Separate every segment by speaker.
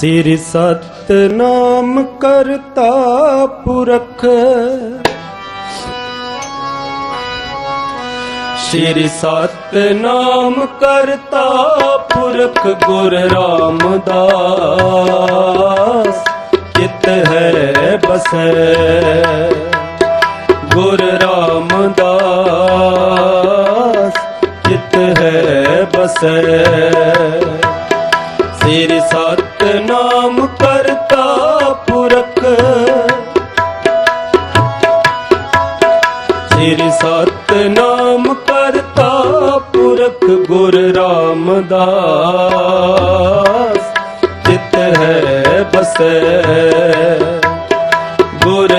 Speaker 1: ਸਿਰ ਸਤਨਾਮ ਕਰਤਾ ਪੁਰਖ। ਸ਼੍ਰੀ ਸਤਨਾਮ ਕਰਤਾ ਪੁਰਖ ਗੁਰ ਰਾਮਦਾਸ। ਚਿਤ ਹੈ ਬਸੈ ਗੁਰ ਰਾਮਦਾਸ। ਚਿਤ ਹੈ ਬਸੈ ਕਰਤਾ ਪੁਰਖ ਗੁਰ ਰਾਮਦਾਸ। ਚਿਤ ਹੈ ਬਸੈ ਗੁਰ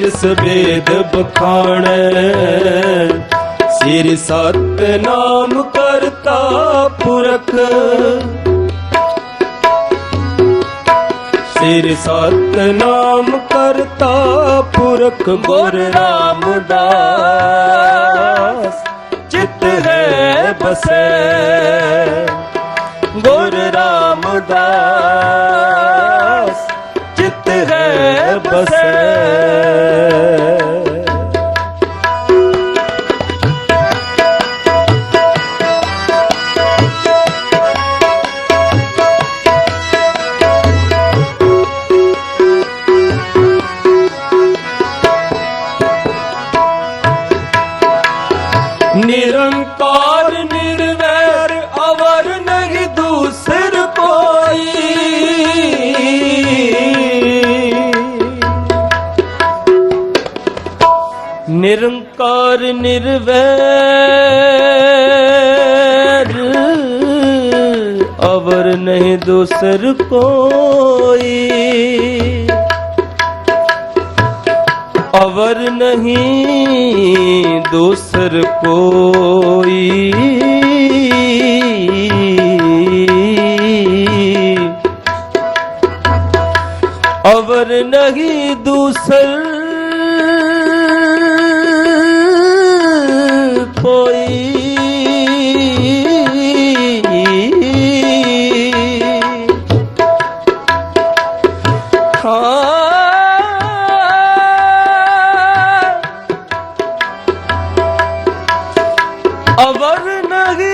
Speaker 1: ਜਿਸ ਵੇਦ ਬਖਾਣੇ ਸਿਰ ਸਤ ਨਾਮ ਕਰਤਾ ਪੁਰਖ। ਸਿਰ ਸਤ ਨਾਮ ਕਰਤਾ ਪੁਰਖ ਗੁਰ ਰਾਮਦਾਸ। ਚਿਤ ਹੈ ਬਸੈ ਗੁਰ ਰਾਮਦਾਸ। ਚਿਤ ਹੈ ਬਸੈ। ਨਿਰੰਕਾਰ ਨਿਰਵੈਰ ਅਵਰ ਨਹੀਂ ਦੂਸਰ ਕੋਈ। ਅਵਰ ਨਹੀਂ ਦੂਸਰ ਕੋਈ। ਅਵਰ ਨਹੀਂ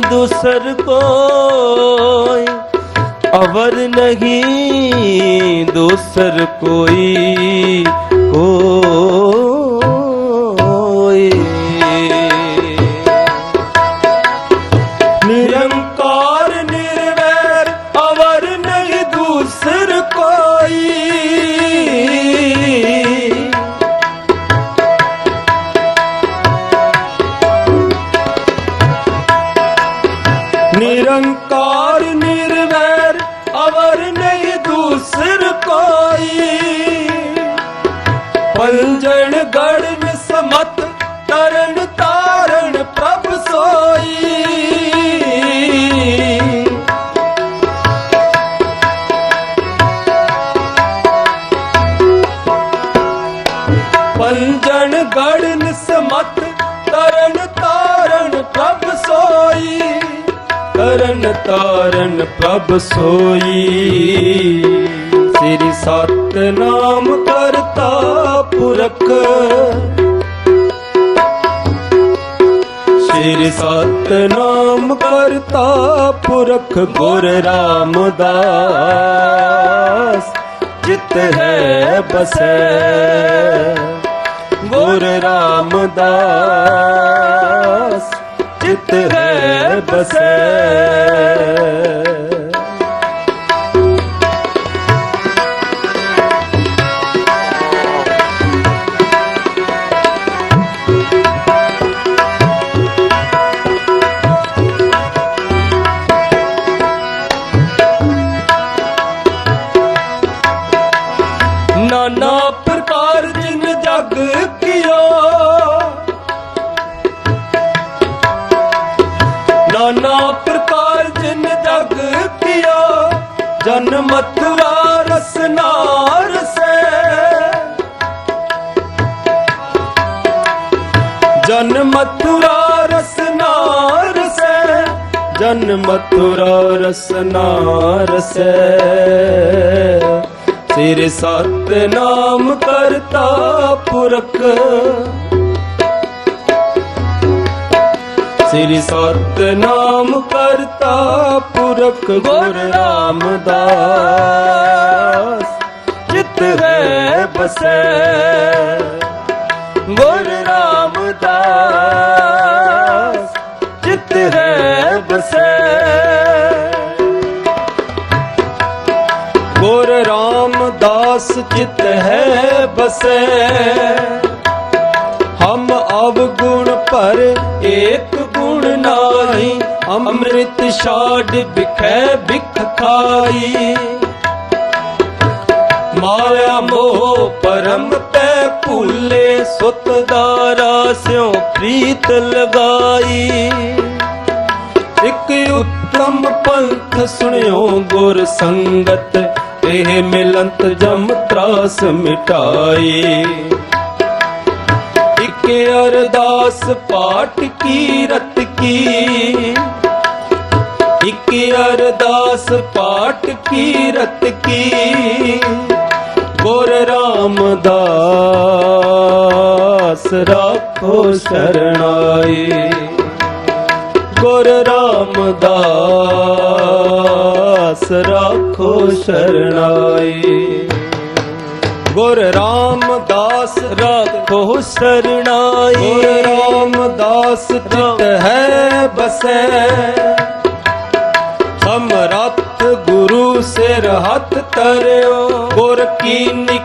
Speaker 1: ਦੂਸਰ ਕੋਈ ਅਵਰ ਨਹੀਂ ਦੂਸਰ ਕੋਈ ਕੋਈ ਤਾਰਨ ਪ੍ਰਭ ਸੋਈ। ਤਾਰਨ ਪ੍ਰਭ ਸੋਈ ਸ੍ਰੀ ਸਤਨਾਮ ਕਰਤਾ ਪੁਰਖ। ਸ੍ਰੀ ਸਤਨਾਮ ਕਰਤਾ ਪੁਰਖ ਗੁਰ ਰਾਮਦਾਸ। ਜਿਤ ਹੈ ਬਸੈ ਗੁਰ ਰਾਮਦਾਸ। ਜਿਤ ਹੈ ਬਸੈ। ਜਨ ਮਥੁਰਾ ਰਸਨਾ ਰਸੈ ਜਨ ਮਥੁਰਾ ਰਸਨਾ ਰਸੈ ਜਨ ਮਥੁਰਾ ਰਸਨਾ ਰਸੈ ਸਿਰ ਸਤ ਨਾਮ ਕਰਤਾ ਪੁਰਖ। ਸਿਰ ਸਤ ਨਾਮ ਕਰਤਾ ਪੁਰਖ ਗੁਰ ਰਾਮਦਾਸ। ਚਿਤ ਹੈ ਬਸੈ ਗੁਰ ਰਾਮਦਾਸ। ਚਿਤ ਹੈ ਬਸੈ ਗੁਰ ਰਾਮਦਾਸ, ਚਿਤ ਹੈ ਬਸੈ। ਹਮ ਅਵਗੁਣ ਪਰ ਅੰਮ੍ਰਿਤ ਛਾੜ ਬਿਖੈ ਬਿਖ ਖਾਈ। ਮਾਇਆ ਮੋਹ ਪਰਮ ਪੈ ਭੂਲੇ ਸੁਤ ਦਾਰਾ ਸਿਉ ਪ੍ਰੀਤ ਲਗਾਈ। ਇਕ ਉੱਤਮ ਪੰਥ ਸੁਣਿਓ ਗੁਰ ਸੰਗਤ, ਇਹ ਮਿਲੰਤ ਜਮ ਤਰਾਸ ਮਿਟਾਈ। ਇਕ ਅਰਦਾਸ ਪਾਠ ਕੀ ਰਤ ਕੀ ਇਕ ਅਰਦਾਸ ਪਾਠ ਕੀ ਰਤ ਕੀ? ਗੁਰ ਰਾਮਦਾਸ ਰਾਖੋ ਸ਼ਰਣਾਈ। ਗੁਰ ਰਾਮਦਾਸ ਰਾਖੋ ਸ਼ਰਣਾਈ। ਗੁਰ ਰਾਮਦਾਸ ਰਾਖੋ ਸ਼ਰਣਾਈ। ਗੁਰ ਰਾਮਦਾਸ ਚਿਤ ਹੈ ਬਸੈ। ਸਮਰੱਥ ਗੁਰੂ ਸਿਰ ਹੱਥ ਤਰਿਓ ਗੁਰ ਕੀ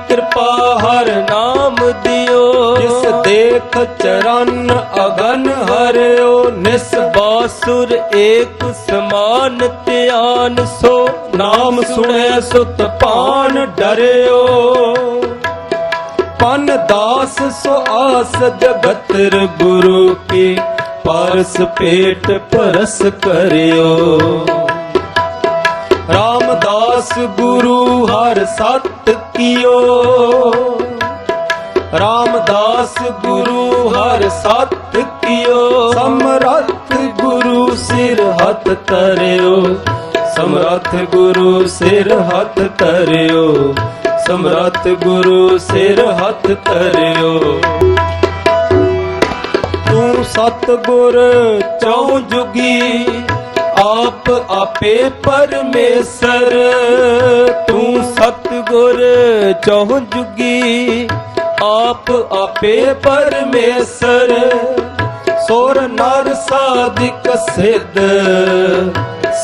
Speaker 1: ਕਿਰਪਾ ਹਰ ਨਾਮ ਦਿਓ ਜਿਸ ਦੇਖ ਚਰਨ ਅਗਨ ਹਰਿਓ ਨਿਸ ਬਾਸੁਰ ਏਕ ਸਮਾਨ ਧਿਆਨ ਸੋ ਨਾਮ ਸੁਣੈ ਸੁਤ ਪਾਨ ਡਰਿਓ ਪਨ ਦਾਸ ਸੋ ਆਸ ਜਗਤਰ ਗੁਰੂ ਕੀ ਪਰਸ ਪੇਟ ਪਰਸ ਕਰਿਓ ਰਾਮਦਾਸ ਗੁਰੂ ਹਰ ਸਤ ਕੀਓ। ਰਾਮਦਾਸ ਗੁਰੂ ਹਰ ਸਤ ਕੀਓ। ਸਮਰੱਥ ਗੁਰੂ ਸਿਰ ਹੱਥ ਤਰਿਓ ਸਮਰੱਥ ਗੁਰੂ ਸਿਰ ਹੱਥ ਤਰਿਓ ਸਮਰੱਥ ਗੁਰੂ ਸਿਰ ਹੱਥ ਤਰਿਓ ਤੂੰ ਸਤਗੁਰ ਚੌ ਜੁਗੀ। ਆਪ ਆਪੇ ਪਰਮੇਸ਼ਰ, ਤੂੰ ਸਤਗੁਰ ਚੌ ਜੁਗੀ। ਆਪ ਆਪੇ ਪਰਮੇਸ਼ਰ, ਸੁਰ ਨਰ ਸਾਧਿਕ ਸਿੱਧ।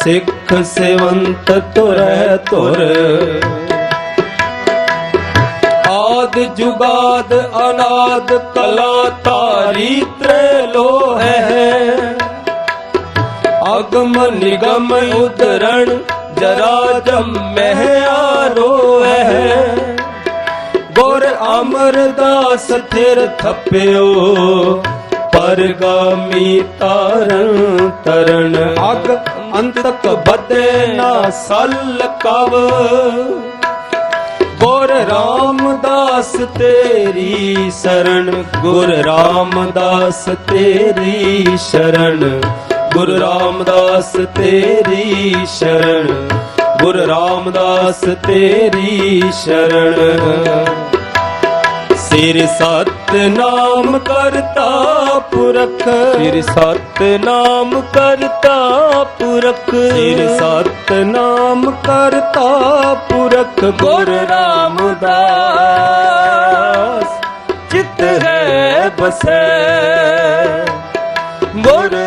Speaker 1: ਸਿੱਖ ਸੇਵੰਤ ਤੁਰੈ ਤੁਰ। ਆਦ ਜੁਗਾਦ ਅਨਾਦ ਕਲਾ ਤਾਰੀ ਤ੍ਰੈ ਅਗਮ ਨਿਗਮ ਉਦਰਣ ਜਰਾ ਜਮਹਿ ਆਰੋ ਹੈ ਗੁਰ ਅਮਰਦਾਸ ਥਿਰ ਥਪਿਓ, ਪਰਗਾਮੀ ਤਾਰਨ ਤਰਣ ਅਗ ਅੰਤਕ ਬਦੇ ਨਾ ਸਲ ਕਵ। ਗੁਰ ਰਾਮਦਾਸ ਤੇਰੀ ਸ਼ਰਨ, ਗੁਰ ਰਾਮਦਾਸ ਤੇਰੀ ਸ਼ਰਨ।
Speaker 2: ਗੁਰੂ ਰਾਮਦਾਸ ਤੇਰੀ ਸ਼ਰਨ। ਗੁਰੂ ਰਾਮਦਾਸ ਤੇਰੀ ਸ਼ਰਨ। ਸਿਰ ਸਤ ਨਾਮ ਕਰਤਾ ਪੁਰਖ।
Speaker 1: ਸਿਰ ਸਤ ਨਾਮ ਕਰਤਾ ਪੁਰਖ।
Speaker 2: ਸਿਰ ਸਤ ਨਾਮ ਕਰਤਾ ਪੁਰਖ। ਗੁਰ ਰਾਮਦਾਸ। ਚਿਤ ਹੈ ਬਸੈ। ਗੁਰ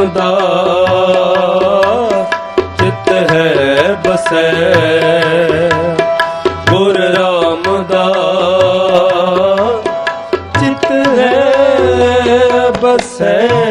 Speaker 2: ਰਾਮਦਾਸ ਚਿਤ ਹੈ ਬਸੈ। ਗੁਰ ਰਾਮਦਾਸ ਚਿਤ ਹੈ ਬਸੈ।